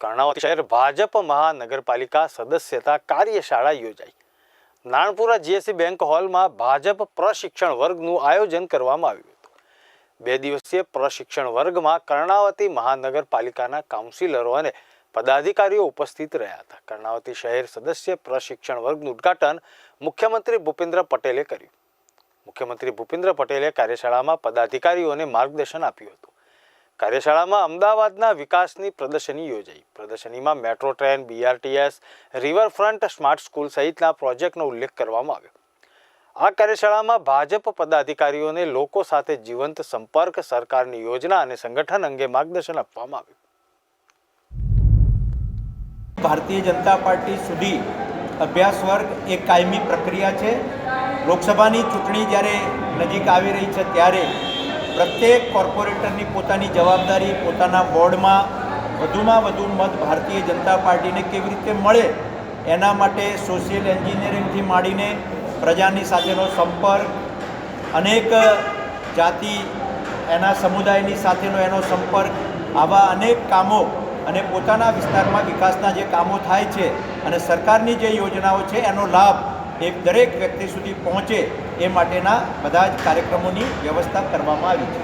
કર્ણાવતી શહેર ભાજપ મહાનગરપાલિકા સદસ્યતા કાર્યશાળા યોજાઈ. નાણપુરા જીએસસી બેંક હોલમાં ભાજપ પ્રશિક્ષણ વર્ગનું આયોજન કરવામાં આવ્યું હતું. બે દિવસીય પ્રશિક્ષણ વર્ગમાં કર્ણાવતી મહાનગરપાલિકાના કાઉન્સિલરો અને પદાધિકારીઓ ઉપસ્થિત રહ્યા હતા. કર્ણાવતી શહેર સદસ્ય પ્રશિક્ષણ વર્ગનું ઉદ્ઘાટન મુખ્યમંત્રી ભૂપેન્દ્ર પટેલે કર્યું. મુખ્યમંત્રી ભૂપેન્દ્ર પટેલે કાર્યશાળામાં પદાધિકારીઓને માર્ગદર્શન આપ્યું હતું. કાર્યશાળામાં અમદાવાદના વિકાસની પ્રદર્શની યોજાઈ. પ્રદર્શનીમાં metro train BRTS riverfront, smart school સહિતના પ્રોજેક્ટનો ઉલ્લેખ કરવામાં આવ્યો. આ કાર્યશાળામાં ભાજપ પદાધિકારીઓને લોકો સાથે જીવંત સંપર્ક, સરકારની યોજના અને સંગઠન અંગે માર્ગદર્શન આપવામાં આવ્યું. ભારતીય જનતા પાર્ટી સુધી અભ્યાસ વર્ગ એ કાયમી પ્રક્રિયા છે. લોકસભાની ચૂંટણી જ્યારે નજીક આવી રહી છે ત્યારે પ્રત્યેક કોર્પોરેટરની પોતાની જવાબદારી પોતાના બોર્ડમાં વધુમાં વધુ મત ભારતીય જનતા પાર્ટીને કેવી રીતે મળે એના માટે સોશિયલ એન્જિનિયરિંગથી માંડીને પ્રજાની સાથેનો સંપર્ક, અનેક જાતિ એના સમુદાયની સાથેનો એનો સંપર્ક, આવા અનેક કામો અને પોતાના વિસ્તારમાં વિકાસના જે કામો થાય છે અને સરકારની જે યોજનાઓ છે એનો લાભ એ દરેક વ્યક્તિ સુધી પહોંચે એ માટેના બધા જ કાર્યક્રમોની વ્યવસ્થા કરવામાં આવી છે.